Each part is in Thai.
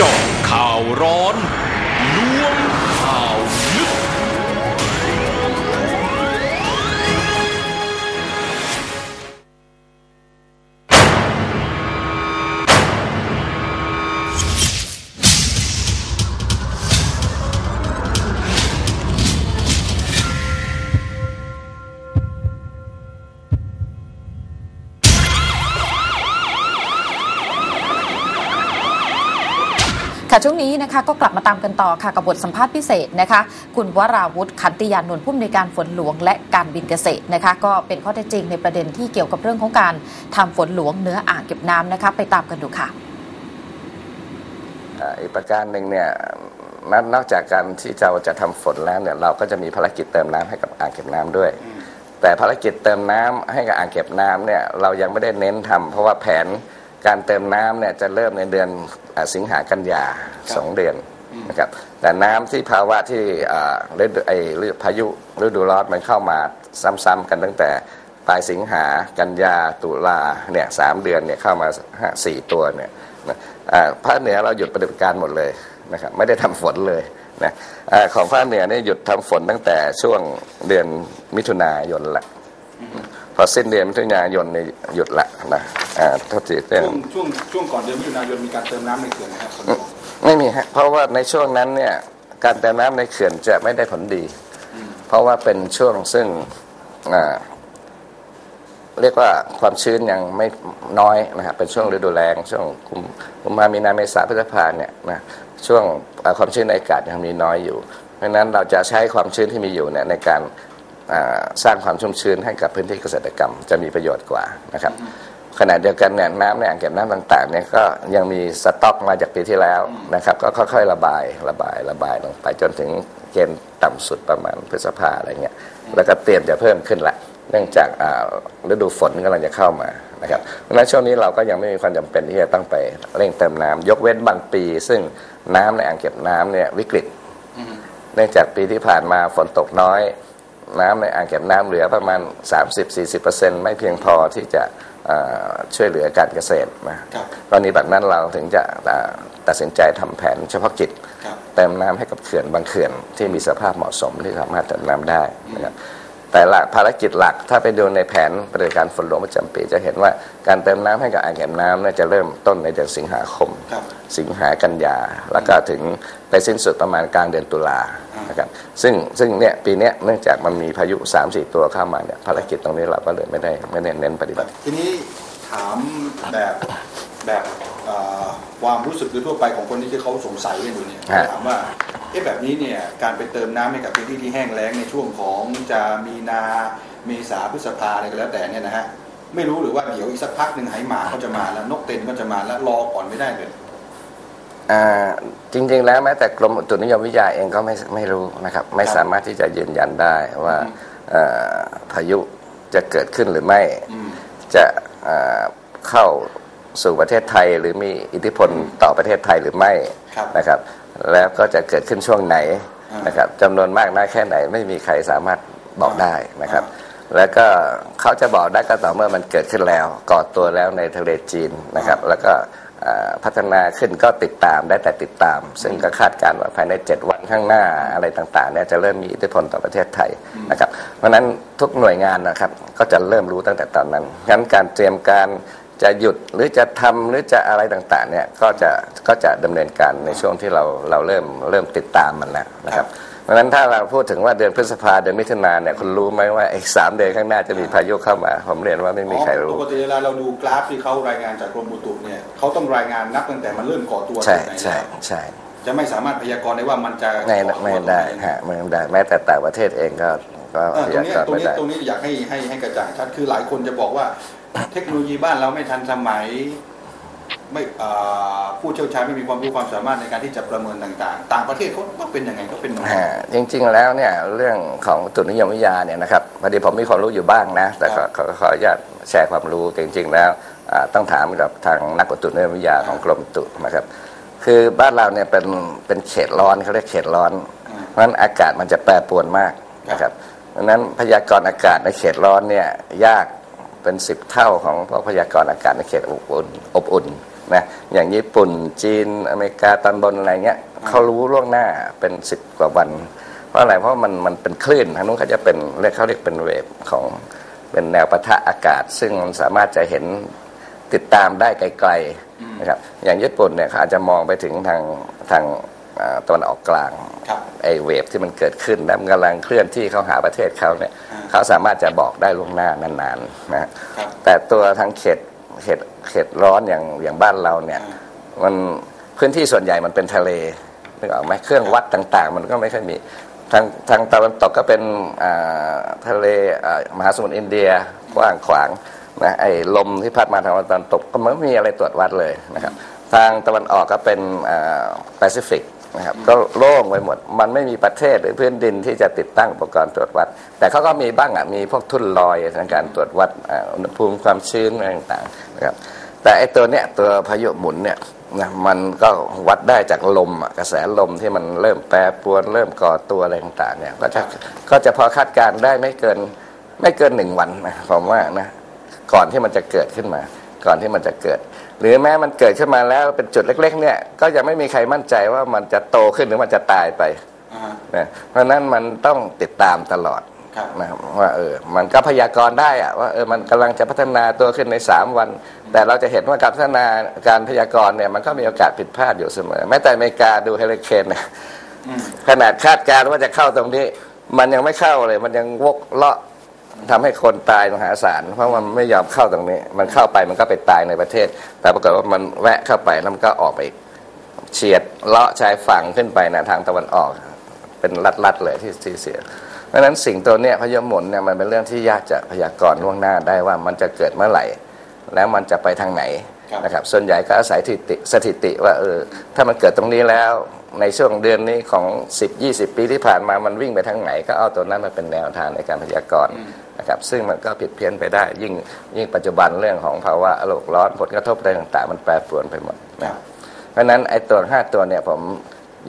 จาะข่าวร้อน ช่วงนี้นะคะก็กลับมาตามกันต่อค่ะกับบทสัมภาษณ์พิเศษนะคะ คุณวราวุฒิขันติยานนท์ผู้อำนวยการฝนหลวงและการบินเกษตรนะคะ ก็เป็นข้อเท็จจริงในประเด็นที่เกี่ยวกับเรื่องของการทำฝนหลวงเนื้ออ่างเก็บน้ำนะคะ ไปตามกันดูค่ะอ่าอีกประการหนึ่งเนี่ยนนอกจากการที่เราจะทำฝนแล้วเนี่ยเราก็จะมีภารกิจเติมน้ำให้กับอ่างเก็บน้ำด้วย แต่ภารกิจเติมน้ำให้กับอ่างเก็บน้ำเนี่ยเรายังไม่ได้เน้นทำเพราะว่าแผน การเติมน้ำเนี่ยจะเริ่มในเดือนอ่าสิงหากันยาสองเดือนนะครับแต่น้ำที่ภาวะที่อ่าฤดูไอ้ฤดูพายุฤดูร้อนมันเข้ามาซ้ำๆกันตั้งแต่ปลายสิงหากันยาตุลาเนี่ยสามเดือนเนี่ยเข้ามาห้าสี่ตัวเนี่ยนะอ่าภาคเหนือเราหยุดปฏิบัติการหมดเลยนะครับไม่ได้ทำฝนเลยนะอาของภาคเหนือเนี่ยหยุดทำฝนตั้งแต่ช่วงเดือนมิถุนายนละ พอสิ้นเดือนมิถุนายนเนี่ยหยุดละนะอ่าโทษทีเรื่องช่วงช่วงช่วงก่อนเดือนมิถุนายนมีการเติมน้ำในเขื่อนนะครับไม่มีฮะเพราะว่าในช่วงนั้นเนี่ยการเติมน้ำในเขื่อนจะไม่ได้ผลดี เพราะว่าเป็นช่วงซึ่งอ่าเรียกว่าความชื้นยังไม่น้อยนะฮะเป็นช่วงฤดูแรงช่วงกุมกุมภามีนาเมษาพฤษภาเนี่ยนะช่วงอ่าความชื้นในอากาศยังมีน้อยอยู่ เพราะฉะนั้นเราจะใช้ความชื้นที่มีอยู่เนี่ยในการอ่า สร้างความชุ่มชื้นให้กับพื้นที่เกษตรกรรมจะมีประโยชน์กว่านะครับขณะเดียวกันเนี่ยน้ำในอ่างเก็บน้ำต่างๆเนี่ยก็ยังมีสต็อกมาจากปีที่แล้วนะครับก็ค่อยๆระบายระบายระบายลงไปจนถึงเกณฑ์ต่ำสุดประมาณพฤษภาอะไรเงี้ยแล้วก็เตรียมจะเพิ่มขึ้นละเนื่องจากอ่าฤดูฝนกำลังจะเข้ามานะครับเพราะฉะนั้นช่วงนี้เราก็ยังไม่มีความจำเป็นที่จะต้องไปเร่งเติมน้ำยกเว้นบางปี ซึ่งน้ำในอ่างเก็บน้ำเนี่ยวิกฤต เนื่องจากปีที่ผ่านมาฝนตกน้อย น้ำในอ่างเก็บน้ำเหลือประมาณ 30-40%ไม่เพียงพอที่จะเอ่อช่วยเหลือการเกษตรนะครับกรณีแบบนั้นเราถึงจะอ่าตัดสินใจทำแผนเฉพาะกิจครับเติมน้ำให้กับเขื่อนบางเขื่อนที่มีสภาพเหมาะสมที่สามารถเติมน้ำได้นะครับแต่ละภารกิจหลักถ้าไปดูในแผนปฏิบัติการฝนหลวงประจำปี จะเห็นว่าการเติมน้ำให้กับอ่างเก็บน้ำเนี่ยจะเริ่มต้นในเดือนสิงหาคมครับสิงหากันยา แล้วก็ถึงไปสิ้นสุดประมาณกลางเดือนตุลา นะครับซึ่งซึ่งเนี่ยปีเนี้ยเนื่องจากมันมีพายุ 3-4 ตัวเข้ามาเนี่ยภารกิจตรงนี้เราก็เลยไม่ได้ไม่ได้เน้นปฏิบัติ ทีนี้ถามแบบแบบเอ่อความรู้สึกโดยทั่วไปของคนที่เขาสงสัยกันอยู่เนี่ยฮะถามว่าเอ๊ะแบบนี้เนี่ยการไปเติมน้ำให้กับพื้นที่ที่แห้งแล้งในช่วงของจะมีนาเมษาพฤษภาอะไรก็แล้วแต่เนี่ยนะฮะไม่รู้หรือว่าเดี๋ยวอีกสักพักหนึ่งไหหมาเขาจะมาแล้วนกเต็นก็จะมาแล้วรอก่อนไม่ได้เลยอ่า จริงๆแล้วแม้แต่กรมอุตุนิยมวิทยาเองก็ไม่ไม่รู้นะครับ ไม่สามารถที่จะยืนยันได้ว่าเอ่อพายุจะเกิดขึ้นหรือไม่อืมจะเอ่อเข้าสู่ประเทศไทย หรือมีอิทธิพลต่อประเทศไทยหรือไม่ครับนะครับ แล้วก็จะเกิดขึ้นช่วงไหนอ่านนะครับจำนวนมากน้อยแค่ไหนไม่มีใครสามารถบอกได้นะครับอ่แล้วก็เขาจะบอกได้ก็ต่อเมื่อมันเกิดขึ้นแล้วก่อตัวแล้วในทะเลจีนนะครับ แล้วก็เอ่อ พัฒนาขึ้นก็ติดตามได้แต่ติดตาม ซึ่งก็คาดการณ์ว่าภายใน 7 วันข้างหน้าอะไรต่างๆเนี่ยจะเริ่มมีอิทธิพลต่อประเทศไทยนะครับเพราะฉะนั้นทุกหน่วยงานนะครับก็จะเริ่มรู้ตั้งแต่ตอนนั้นงั้นการเตรียมการจะหยุดหรือจะทำหรือจะอะไรต่างๆเนี่ยก็จะก็จะดำเนินการในช่วงที่เราเราเริ่มเริ่มติดตามมันแล้วนะครับ เพราะฉะนั้นถ้าเราพูดถึงว่าเดือนพฤษภาเดือนมิถุนาเนี่ยคุณรู้ไหมว่าอีกสามเดือนข้างหน้าจะมีพายุเข้ามา ผมเรียนว่าไม่มีใครอ๋อรู้ปกติเวลาเราดูกราฟที่เขารายงานจากกรมอุตุเนี่ยเขาต้องรายงานนับตั้งแต่มันเริ่มก่อตัวใช่จุดไหนใช่แล้วใช่จะไม่สามารถพยากรณ์ได้ว่ามันจะไม่ก่อตัวไม่ตรงหนได้ฮะไม่ได้แม้แต่ต่างประเทศเองก็ก็เออพตรงยานี้กรณ์ตรงไม่นี้ได้ตรงนี้อยากให้ให้ให้กระจ่างชัดคือหลายคนจะบอกว่า เทคโนโลยีบ้านเราไม่ทันสมัย ไม่อ่าผู้เชี่ยวชาญไม่มีความรู้ความสามารถในการที่จะประเมินต่างๆ ต่างประเทศเขาก็เป็นยังไงก็เป็นอย่างนั้นฮะจริง ๆ แล้วเนี่ยเรื่องของอุตุนิยมวิทยาเนี่ยนะครับพอดีผมมีความรู้อยู่บ้างนะ แต่ขอขอขออนุญาตแชร์ความรู้แต่จริง ๆ แล้วอ่าต้องถามกับทางนักอุตุนิยมวิทยาของกรมอุตุนะครับคือบ้านเราเนี่ยเป็นเป็นเขตร้อนเขาเรียกเขตร้อนอืมเพราะฉะนั้นอากาศมันจะแปรปรวนมากนะครับเพราะฉะนั้นพยากรณ์อากาศในเขตร้อนเนี่ยยาก เป็นสิบเท่าของพวกพยากรณ์อากาศในเขตอบอุ่นอบอุ่นนะอย่างญี่ปุ่นจีนอเมริกาตอนบนอะไรเงี้ยเขารู้ล่วงหน้าเป็นสิบกว่าวัน เพราะอะไรเพราะมันมันเป็นคลื่นทางนู้นเขาจะเป็นเรียกเขาเรียกเป็นเวฟของเป็นแนวปะทะอากาศ ซึ่งมันสามารถจะเห็นติดตามได้ไกลๆนะครับอย่างญี่ปุ่นเนี่ยเขาอาจจะมองไปถึงทางทาง ตะวันออกกลางครับ ไอเวฟที่มันเกิดขึ้นแล้วมันกำลังเคลื่อนที่เข้าหาประเทศเขาเนี่ยอ่าเขาสามารถจะบอกได้ล่วงหน้านานๆนะฮะครับ แต่ตัวทางเขตเขตเขตร้อนอย่างอย่างบ้านเราเนี่ยอ่ามันพื้นที่ส่วนใหญ่มันเป็นทะเลนึกออกไหมเครื่องวัดต่างๆ มันก็ไม่ค่อยมีทางทางตะวันตกก็เป็นอ่าทะเลอ่ามหาสมุทรอินเดียกว้างขวางนะไอ้ลมที่พัดมาทางตะวันตกก็ไม่มีอะไรตรวจวัดเลยนะครับ ทางตะวันออกก็เป็นแปซิฟิก นะครับ ก็โล่งไปหมด มันไม่มีประเทศหรือพื้นดินที่จะติดตั้งอุปกรณ์ตรวจวัด แต่เขาก็มีบ้างอะมีพวกทุ่นลอยในการตรวจวัดอ่าอุณหภูมิความชื้นอะไรต่างๆนะครับแต่ไอ้ตัวเนี้ยตัวพายุหมุนเนี่ยนะมันก็วัดได้จากลมอะกระแสลมที่มันเริ่มแปรปรวนเริ่มก่อตัวอะไรต่างๆเนี่ยก็จะก็จะพอคาดการณ์ได้ไม่เกินไม่เกินหนึ่งวันนะผมว่านะก่อนที่มันจะเกิดขึ้นมา ก่อนที่มันจะเกิด หรือแม้มันเกิดขึ้นมาแล้วเป็นจุดเล็ก ๆ เนี่ยก็ยังไม่มีใครมั่นใจว่ามันจะโตขึ้นหรือมันจะตายไปอ่าฮะนะเพราะฉะนั้นมันต้องติดตามตลอดครับนะครับว่าเออมันก็พยากรณ์ได้อะว่าเออมันกำลังจะพัฒนาตัวขึ้นใน 3 วัน แต่เราจะเห็นว่าการพัฒนาการพยากรณ์เนี่ยมันก็มีโอกาสผิดพลาดอยู่เสมอ แม้แต่อเมริกาดูเฮลิเคนเนี่ยอืมขนาดคาดการณ์ว่าจะเข้าตรงนี้ มันยังไม่เข้าเลย มันยังวกเลาะ ทำให้คนตายมหาศาลเพราะมันไม่ยอมเข้าตรงนี้ มันเข้าไปมันก็ไปตายในประเทศ แต่ปรากฏว่ามันแวะเข้าไปแล้วมันก็ออกไปเฉียดเลาะชายฝั่งขึ้นไปนะทางตะวันออก เป็นลัดๆเลยที่ที่เสียเพราะฉะนั้นสิ่งตัวเนี้ยพยาหมุนเนี่ยมันเป็นเรื่องที่ยากจะพยากรณ์ล่วงหน้าได้ว่ามันจะเกิดเมื่อไหร่ แล้วมันจะไปทางไหนครับนะครับส่วนใหญ่ก็อาศัยสถิติสถิติว่าเออถ้ามันเกิดตรงนี้แล้วในช่วงเดือนนี้ของ 10 20 ปีที่ผ่านมามันวิ่งไปทางไหน ก็เอาตัวนั้นมาเป็นแนวทางในการพยากรณ์ นะครับซึ่งมันก็ผิดเพี้ยนไปได้ ยิ่งยิ่งปัจจุบันเรื่องของภาวะโลกร้อนผลกระทบอะไรต่างๆ มันแปรปรวนไปหมดนะเพราะฉะนั้นไอ้ตัวห้าตัวเนี่ยผม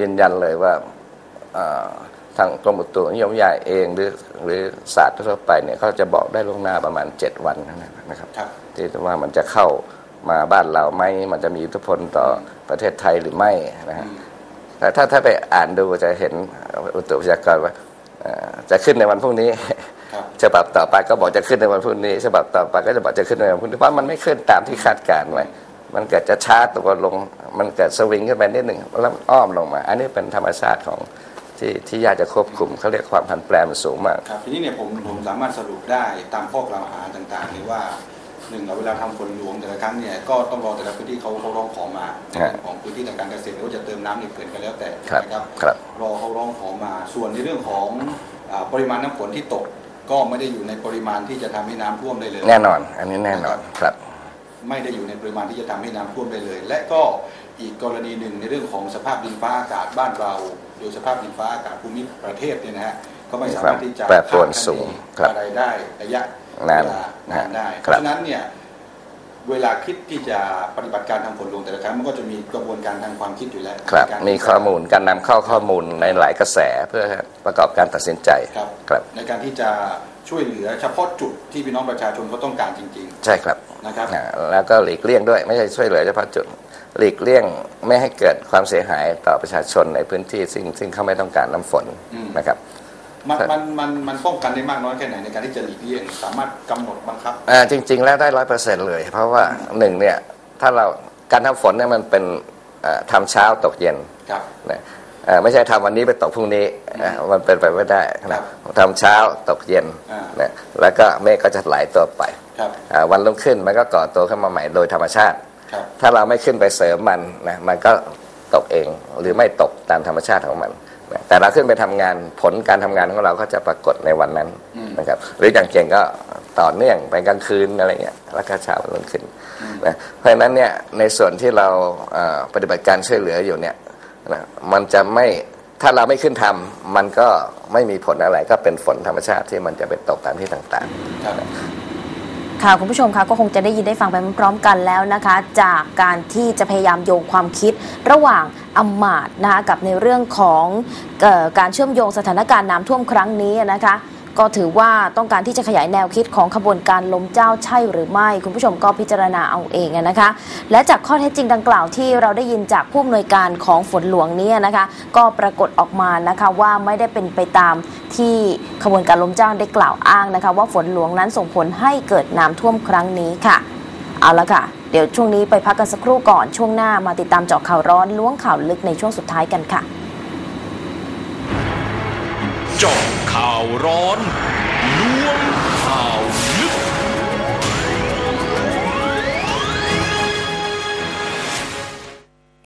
ยืนยันเลยว่าเอ่อทางกรมอุตุนิยมวิทยาเองหรือหรือศาสตร์ทั่วไปเนี่ยเขาจะบอกได้ล่วงหน้าประมาณ 7 วันเท่านั้นนะครับครับที่ว่ามันจะเข้ามาบ้านเราไหมมันจะมีอิทธิพลต่อประเทศไทยหรือไม่นะฮะแต่ถ้าถ้าไปอ่านดูจะเห็นอุตุพยากรณ์ว่าเอ่อจะขึ้นในวันพรุ่งนี้ครับ ฉบับต่อไปก็บอกจะขึ้นในวันพรุ่งนี้ฉบับต่อไปก็จะบอกจะขึ้นในวันพรุ่งนี้เพราะมันไม่ขึ้นตามที่คาดการณ์ไว้มันเกิดจะช้าตัวลง มันเกิดสวิงขึ้นไปนิดหนึ่งแล้วอ้อมลงมา อันนี้เป็นธรรมชาติของที่ที่ยากจะควบคุมเขาเรียกความผันแปรมันสูงมากครับทีนี้เนี่ยผมผมสามารถสรุปได้ตามข้อกล่าวหาต่างๆเลยว่าหนึ่งเราเวลาทำฝนหลวงแต่ละครั้งเนี่ยก็ต้องรอแต่ละพื้นที่เขาเขาร้องขอมาในฮะเรื่องของพื้นที่ทางการเกษตรหรือว่าจะเติมน้ำในเขื่อนก็แล้วแต่ครับนะครับครับรอเขาร้องขอมาส่วนในเรื่องของอาปริมาณน้ำฝนที่ตก ก็ไม่ได้อยู่ในปริมาณที่จะทำให้น้ำท่วมได้เลย แน่นอน อันนี้แน่นอนครับ ไม่ได้อยู่ในปริมาณที่จะทำให้น้ำท่วมได้เลย และก็อีกกรณีหนึ่งในเรื่องของสภาพดินฟ้าอากาศบ้านเราโดยสภาพดินฟ้าอากาศภูมิประเทศเนี่ยนะฮะก็ไม่สามารถที่จะแปรปรวนสูงครับอะไรได้ระยะนานเวลานานได้เพครับราะฉะนั้นเนี่ย เวลาคิดที่จะปฏิบัติการทางฝนหลวงแต่ละครั้งมันก็จะมีกระบวนการทางความคิดอยู่แล้วครับในการมีข้อมูลการนำเข้าข้อมูลในหลายกระแสเพื่อประกอบการตัดสินใจครับครับ ในการที่จะช่วยเหลือเฉพาะจุดที่พี่น้องประชาชนเขาต้องการจริงใช่ครับๆนะครับอ่าแล้วก็หลีกเลี่ยงด้วยไม่ใช่ช่วยเหลือเฉพาะจุดหลีกเลี่ยงไม่ให้เกิดความเสียหายต่อประชาชนในพื้นที่ซึ่งซึ่งเขาไม่ต้องการน้ำฝนอืมนะครับ มันครับมันมันมันป้องกันได้มากน้อยแค่ไหนในการที่จะหลีกเลี่ยงสามารถกำหนดบังคับอ่าจริง ๆ แล้วได้ร้อยเปอร์เซ็นต์เลย เพราะว่าหนึ่งเนี่ยถ้าเราการทำฝนเนี่ยมันเป็นอ่าทำเช้าตกเย็นครับนะเอ่อไม่ใช่ทำวันนี้ไปตกพรุ่งนี้อ่ามันเป็นไปไม่ได้ครันะบทำเช้าตกเย็นอ่านะแล้วก็เมฆก็จะไหลตัวไปครับอ่าวันรุ่งขึ้นมันก็ก่อตัวขึ้นมาใหม่โดยธรรมชาติครับถ้าเราไม่ขึ้นไปเสริมมันนะมันก็ตกเองหรือไม่ตกตามธรรมชาติของมันนะ แต่เราขึ้นไปทำงานผลการทำงานของเราก็จะปรากฏในวันนั้นนะครับ หรืออย่างเก่งก็ต่อเนื่องไปกลางคืนอะไรเงี้ยแล้วก็เช้าวันรุ่งขึ้นนะเพราะฉะนั้นเนี่ยในส่วนที่เราเอ่อปฏิบัติการช่วยเหลืออยู่เนี่ยนะมันจะไม่ถ้าเราไม่ขึ้นทำมันก็ไม่มีผลอะไรก็เป็นฝนธรรมชาติที่มันจะไปตกตามที่ต่างๆ ค่ะคุณผู้ชมคะก็คงจะได้ยินได้ฟังไปพร้อมๆกันแล้วนะคะ จากการที่จะพยายามโยงความคิดระหว่างอำมาตย์นะคะกับในเรื่องของออการเชื่อมโยงสถานการณ์น้ำท่วมครั้งนี้นะคะ ก็ถือว่าต้องการที่จะขยายแนวคิดของขบวนการล้มเจ้าใช่หรือไม่ คุณผู้ชมก็พิจารณาเอาเองนะคะ และจากข้อเท็จจริงดังกล่าวที่เราได้ยินจากผู้อำนวยการของฝนหลวงเนี่ยนะคะ ก็ปรากฏออกมานะคะว่าไม่ได้เป็นไปตามที่ขบวนการล้มเจ้าได้กล่าวอ้างนะคะ ว่าฝนหลวงนั้นส่งผลให้เกิดน้ำท่วมครั้งนี้ค่ะ เอาละค่ะ เดี๋ยวช่วงนี้ไปพักกันสักครู่ก่อนช่วงหน้ามาติดตามเจาะข่าวร้อนล้วงข่าวลึกในช่วงสุดท้ายกันค่ะ จาะข่าวร้อนล้วง